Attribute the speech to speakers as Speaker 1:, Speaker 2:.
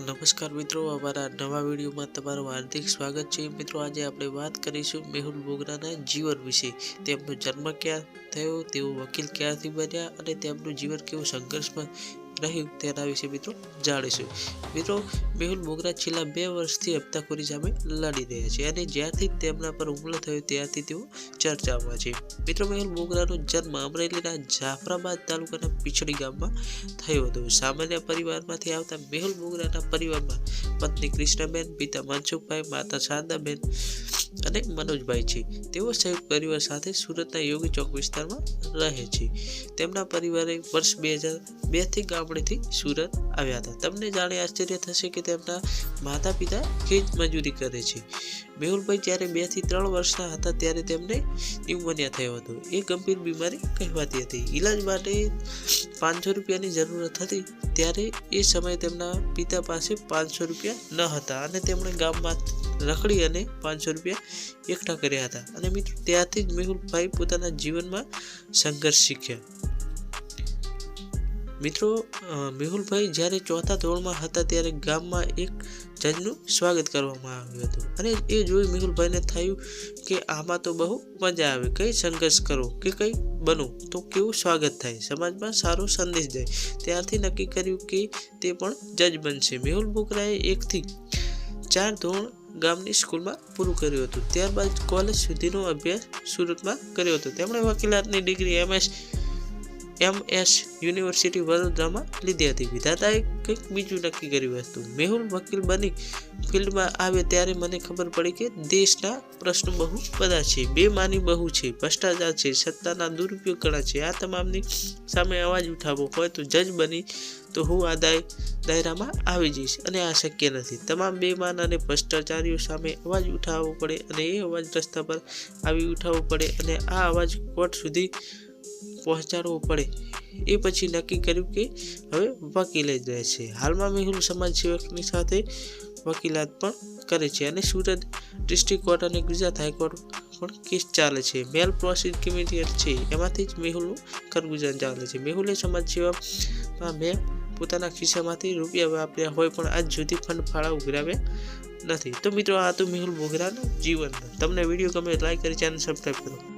Speaker 1: નમસ્કાર મિત્રો, અમારા નવા વિડીયોમાં તમારું હાર્દિક સ્વાગત છે. મિત્રો, આજે આપણે વાત કરીશું મેહુલ બોગરાના જીવન વિશે. તેમનો જન્મ ક્યાં થયો, તેઓ વકીલ ક્યાંથી બન્યા અને તેમનું જીવન કેવું સંઘર્ષમાં રહ્યું તેના વિશે મિત્રો જાણીશું. મિત્રો, મેહુલ મોગરા છેલ્લા બે વર્ષથી હપ્તાખોરી સામે લડી રહ્યા છે અને જ્યારથી તેમના પર હુમલો થયો ત્યારથી તેઓ ચર્ચામાં છે. મિત્રો, મેહુલ મોગરાનો જન્મ અમરેલીના જાફરાબાદ તાલુકાના પીછડી ગામમાં થયો હતો. સામાન્ય પરિવારમાંથી આવતા મેહુલ મોગરાના પરિવારમાં પત્ની કૃષ્ણબેન, પિતા મનસુખભાઈ, માતા શારદાબેન અને મનોજભાઈ છે. તેઓ સંયુક્ત પરિવાર સાથે સુરતના યોગી ચોક વિસ્તારમાં રહે છે. તેમના પરિવારે વર્ષ બે હજાર બેથી ગામડેથી સુરત આવ્યા હતા. તમને જાણે આશ્ચર્ય થશે કે તેમના માતા પિતા ખેત મજૂરી કરે છે. મેહુલભાઈ જ્યારે બેથી ત્રણ વર્ષના હતા ત્યારે તેમને ન્યુમોનિયા થયો હતો. એ ગંભીર બીમારી કહેવાતી હતી. ઈલાજ માટે પાંચસો રૂપિયાની જરૂરત હતી ત્યારે એ સમયે તેમના પિતા પાસે પાંચસો રૂપિયા ન હતા અને તેમણે ગામમાં રખડી અને પાંચસો રૂપિયા એકઠા કર્યા હતા. અને મિત્રો, ત્યારથી જ મેહુલભાઈ પોતાના જીવનમાં સંઘર્ષ શીખ્યા. મિત્રો મેહુલભાઈ જ્યારે ચોથા ધોરણમાં હતા ત્યારે ગામમાં એક જજનું સ્વાગત કરવામાં આવ્યું હતું. અને એ જોઈ મેહુલભાઈને થયું કે આમાં તો બહુ મજા આવે. કંઈ સંઘર્ષ કરો કે કંઈ બનો તો કેવું સ્વાગત થાય? સમાજમાં સારો સંદેશ જાય. ત્યારથી નક્કી કર્યું કે તે પણ જજ બનશે. મેહુલ બોકરાએ એકથી ચાર ધોરણ ગામની સ્કૂલમાં પૂરું કર્યું હતું. ત્યારબાદ કોલેજ સુધીનો અભ્યાસ સુરતમાં કર્યો હતો. તેમણે વકીલાતની degree MS M S university વડોદરામાં લીધી હતી. વિધાતાએ કંઈક બીજું નક્કી કર્યું હતું. મેહુલ વકીલ બની ફિલ્ડમાં આવે ત્યારે મને ખબર પડી કે દેશના પ્રશ્નો બહુ બધા છે. બેમાની બહુ છે. ભ્રષ્ટાચાર છે. સત્તાના દુરુપયોગ ઘણા છે. આ તમામની સામે અવાજ ઉઠાવવો હોય તો જજ બની તો હું આ દાય દાયરામાં આવી જઈશ અને આ શક્ય નથી. તમામ બેમાન અને ભ્રષ્ટાચારીઓ સામે અવાજ ઉઠાવવો પડે અને એ અવાજ રસ્તા પર આવી ઉઠાવવો પડે અને આ અવાજ કોર્ટ સુધી પહોંચાડવો પડે. એ પછી નક્કી કર્યું કે હવે વકીલે જ રહે છે. હાલમાં મેહુલ સમાજ સેવકની સાથે વકીલાત પણ કરે છે અને સુરત ડિસ્ટ્રિક્ટ કોર્ટ અને ગુજરાત હાઈકોર્ટ પણ કેસ ચાલે છે. મેલ પ્રોસિક્યુટર છે. એમાંથી જ મેહુલનું ખરગુજાન ચાલે છે. મેહુલે સમાજ સેવામાં મેં પોતાના ખિસ્સામાંથી રૂપિયા વાપર્યા હોય પણ આજ સુધી ફંડ ફાળા ઉઘરાવ્યા નથી. તો મિત્રો, આ હતું મેહુલ બોગરાનું જીવન. તમને વીડિયો ગમે લાઈક કરી ચેનલ સબસ્ક્રાઈબ કરો.